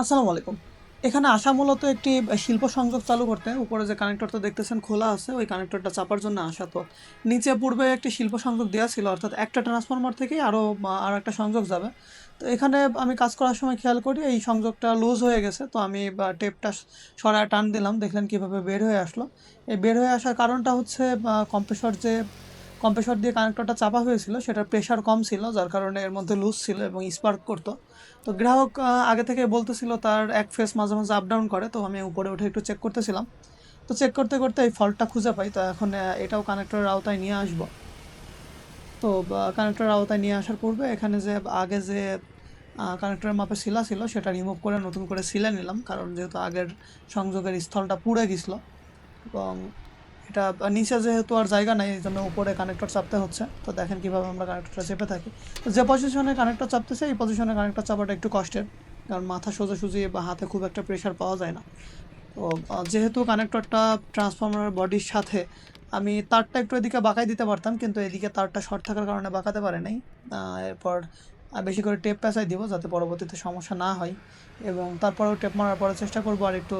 আসসালামু আলাইকুম। এখানে আসা মূলত একটি শিল্প সংযোগ চালু করতে। উপরে যে কানেক্টরটা দেখতেছেন খোলা আছে, ওই কানেক্টরটা চাপার জন্য আসা তো। নিচে পূর্বে একটি শিল্প সংযোগ দেওয়া ছিল, অর্থাৎ একটা ট্রান্সফরমার থেকেই আরও আর একটা সংযোগ যাবে। তো এখানে আমি কাজ করার সময় খেয়াল করি, এই সংযোগটা লুজ হয়ে গেছে। তো আমি টেপটা সরায় টান দিলাম, দেখলেন কীভাবে বের হয়ে আসলো। এই বের হয়ে আসার কারণটা হচ্ছে কম্প্রেসর যে কম্প্রেসর দিয়ে কানেক্টরটা চাপা হয়েছিল, সেটার প্রেশার কম ছিল, যার কারণে এর মধ্যে লুজ ছিল এবং স্পার্ক করতো। তো গ্রাহক আগে থেকে বলতেছিল তার এক ফেস মাঝে মাঝে আপ ডাউন করে, তো আমি উপরে উঠে একটু চেক করতেছিলাম। তো চেক করতে করতে এই ফল্টটা খুঁজে পাই, তো এখন এটাও কানেক্টরের আওতায় নিয়ে আসব। তো কানেক্টরের আওতায় নিয়ে আসার পূর্বে এখানে যে, আগে যে কানেক্টরের মাপে শিলা ছিল, সেটা রিমুভ করে নতুন করে সিলে নিলাম, কারণ যেহেতু আগের সংযোগের স্থলটা পুড়ে গেছিল। এবং এটা নিচে যেহেতু আর জায়গা নাই এই জন্য উপরে কানেক্টর চাপতে হচ্ছে। তো দেখেন কীভাবে আমরা কানেক্টরটা চেপে থাকি। তো যে পজিশনে কানেক্টর চাপতেছে, এই পজিশনে কানেক্টর চাপাটা একটু কষ্টের। কারণ মাথা সোজাসুজি বা হাতে খুব একটা প্রেশার পাওয়া যায় না। তো যেহেতু কানেক্টরটা ট্রান্সফরমারের বডির সাথে, আমি তারটা একটু এদিকে বাঁকাই দিতে পারতাম, কিন্তু এদিকে তারটা শর্ট থাকার কারণে বাঁকাতে পারে নাই। এরপর বেশি করে টেপ পেঁচাই দিব যাতে পরবর্তীতে সমস্যা না হয়। এবং তারপরেও টেপ মারার পরে চেষ্টা করব আর একটু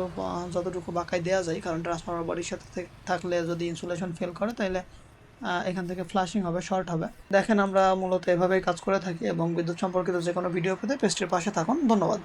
যতটুকু বাঁকাই দেওয়া যায়, কারণ ট্রান্সফরমার বাড়ির সাথে থাকলে যদি ইনসুলেশন ফেল করে তাহলে এখান থেকে ফ্লাশিং হবে শর্ট হবে। দেখেন আমরা মূলত এভাবেই কাজ করে থাকি এবং বিদ্যুৎ সম্পর্কিত যে কোনো ভিডিও পেতে পেস্টের পাশে থাকুন। ধন্যবাদ।